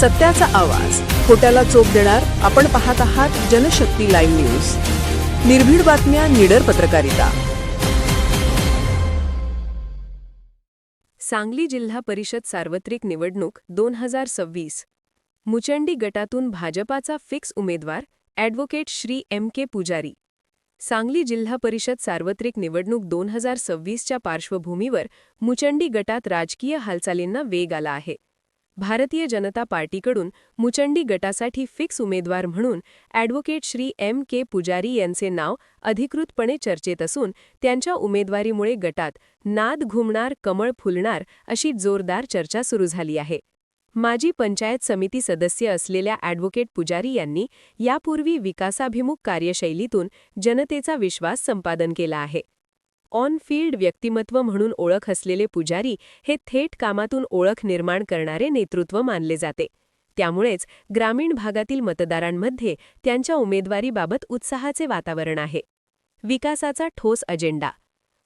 सत्याचा आवाज. खोट्याला चोप देणार आपण पाहत आहात जनशक्ती लाईव्ह न्यूज. निर्भीड बातम्या निडर पत्रकारिता. सांगली जिल्हा परिषद सार्वत्रिक निवडणूक दोन हजार सव्वीस. मुचंडी गटातून भाजपाचा फिक्स उमेदवार ॲडव्होकेट श्री एम के पुजारी. सांगली जिल्हा परिषद सार्वत्रिक निवडणूक दोन हजार सव्वीसच्या पार्श्वभूमीवर मुचंडी गटात राजकीय हालचालींना वेग आला आहे. भारतीय जनता पार्टीकडून मुचंडी गटासाठी फिक्स उमेदवार म्हणून ॲडव्होकेट श्री एम के पुजारी यांचे नाव अधिकृतपणे चर्चेत असून त्यांच्या उमेदवारीमुळे गटात नाद घुमणार कमळ फुलणार अशी जोरदार चर्चा सुरू झाली आहे. माजी पंचायत समिती सदस्य असलेल्या ॲडव्होकेट पुजारी यांनी यापूर्वी विकासाभिमुख कार्यशैलीतून जनतेचा विश्वास संपादन केला आहे. ऑन फील्ड व्यक्तिमत्व म्हणून ओळख असलेले पुजारी हे थेट कामातून ओळख निर्माण करणारे नेतृत्व मानले जाते. त्यामुळेच ग्रामीण भागातील मतदारांमध्ये त्यांच्या उमेदवारीबाबत उत्साहाचे वातावरण आहे. विकासाचा ठोस अजेंडा.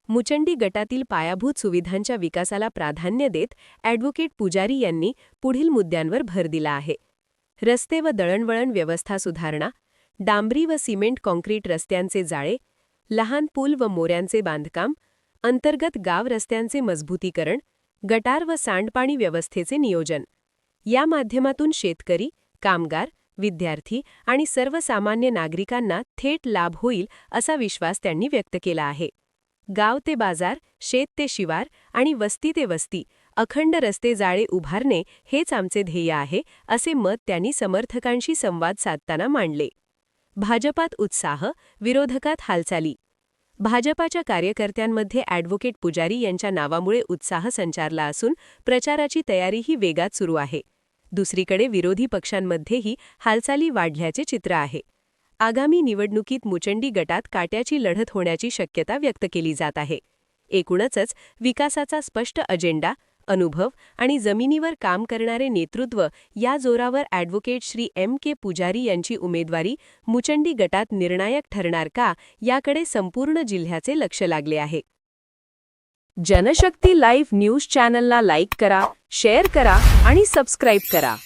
मुचंडी गटातील पायाभूत सुविधांच्या विकासाला प्राधान्य देत ॲडव्होकेट पुजारी यांनी पुढील मुद्द्यांवर भर दिला आहे. रस्ते व दळणवळण व्यवस्था सुधारणा डांबरी व सिमेंट कॉन्क्रीट रस्त्यांचे जाळे लहान पूल व मोऱ्यांचे बांधकाम अंतर्गत गाव रस्त्यांचे मजबूतीकरण गटार व सांडपाणी व्यवस्थेचे नियोजन. या माध्यमातून शेतकरी कामगार विद्यार्थी आणि सर्वसामान्य नागरिकांना थेट लाभ होईल असा विश्वास त्यांनी व्यक्त केला आहे. गाव ते बाजार शेत ते शिवार आणि वस्ती ते वस्ती अखंड रस्ते जाळे उभारणे हेच आमचे ध्येय आहे असे मत त्यांनी समर्थकांशी संवाद साधताना मांडले. भाजपात उत्साह विरोधकात हालचाली. भाजपाच्या कार्यकर्त्यांमध्ये ॲडव्होकेट पुजारी यांच्या नावामुळे उत्साह संचारला असून प्रचाराची तयारीही वेगात सुरू आहे. दुसरीकडे विरोधी पक्षांमध्येही हालचाली वाढल्याचे चित्र आहे. आगामी निवडणुकीत मुचंडी गटात काट्याची लढत होण्याची शक्यता व्यक्त केली जात आहे. एकूणच विकासाचा स्पष्ट अजेंडा अनुभव आणि जमिनीवर काम करणारे नेतृत्व या जोरावर ॲडव्होकेट श्री एम के पुजारी यांची उमेदवारी मुचंडी गटात निर्णायक ठरणार का याकडे संपूर्ण जिल्ह्याचे लक्ष लागले आहे. जनशक्ती लाईव्ह न्यूज चॅनलला लाईक करा शेअर करा आणि सबस्क्राईब करा.